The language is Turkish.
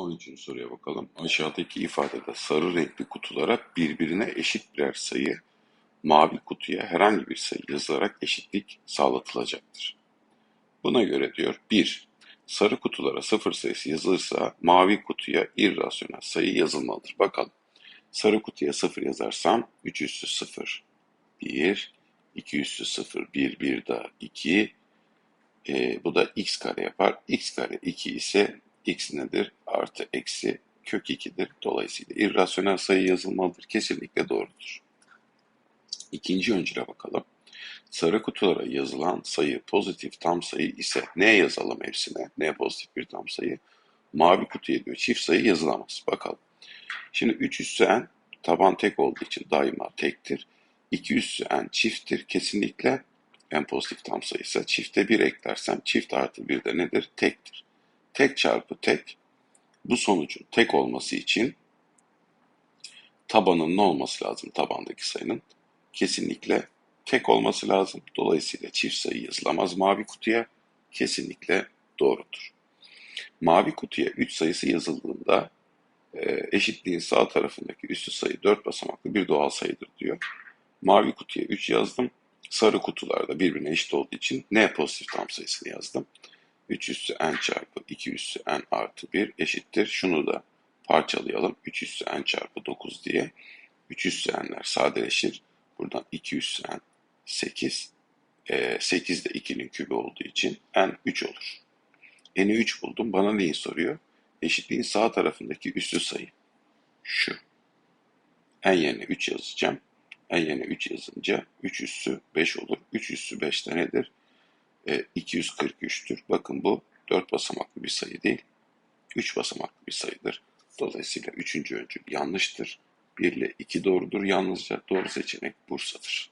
13. soruya bakalım. Aşağıdaki ifadede sarı renkli kutulara birbirine eşit birer sayı, mavi kutuya herhangi bir sayı yazılarak eşitlik sağlatılacaktır. Buna göre diyor 1. Sarı kutulara sıfır sayısı yazılırsa mavi kutuya irrasyonel sayı yazılmalıdır. Bakalım. Sarı kutuya 0 yazarsam 3 üssü 0 1, 2 üssü 0 1, 1 daha 2, e, bu da x kare yapar. x kare 2 ise x nedir? Artı eksi kök 2'dir. Dolayısıyla irrasyonel sayı yazılmalıdır. Kesinlikle doğrudur. İkinci öncüle bakalım. Sarı kutulara yazılan sayı pozitif tam sayı ise ne yazalım hepsine? Ne pozitif bir tam sayı? Mavi kutuya diyor çift sayı yazılamaz. Bakalım. Şimdi 3 üssü n taban tek olduğu için daima tektir. 2 üssü n çifttir. Kesinlikle en pozitif tam sayısı. Çifte 1 eklersem çift artı 1 de nedir? Tektir. Tek çarpı tek bu sonucun tek olması için tabanın ne olması lazım tabandaki sayının? Kesinlikle tek olması lazım. Dolayısıyla çift sayı yazılamaz mavi kutuya. Kesinlikle doğrudur. Mavi kutuya 3 sayısı yazıldığında e, eşitliğin sağ tarafındaki üstü sayı 4 basamaklı bir doğal sayıdır diyor. Mavi kutuya 3 yazdım. Sarı kutularda birbirine eşit olduğu için n pozitif tam sayısını yazdım. 3 üssü n çarpı 2 üssü n artı 1 eşittir. Şunu da parçalayalım. 3 üssü n çarpı 9 diye. 3 üssü n'ler sadeleşir. Buradan 2 üssü n 8. E, 8 de 2'nin kübü olduğu için n 3 olur. n'i 3 buldum. Bana neyi soruyor? Eşitliğin sağ tarafındaki üssü sayı. Şu. n yerine 3 yazacağım. n yerine 3 yazınca 3 üssü 5 olur. 3 üssü 5 de nedir? E, 243'tür. Bakın bu 4 basamaklı bir sayı değil. 3 basamaklı bir sayıdır. Dolayısıyla 3. öncül yanlıştır. 1 ile 2 doğrudur. Yalnızca doğru seçenek Bursa'dır.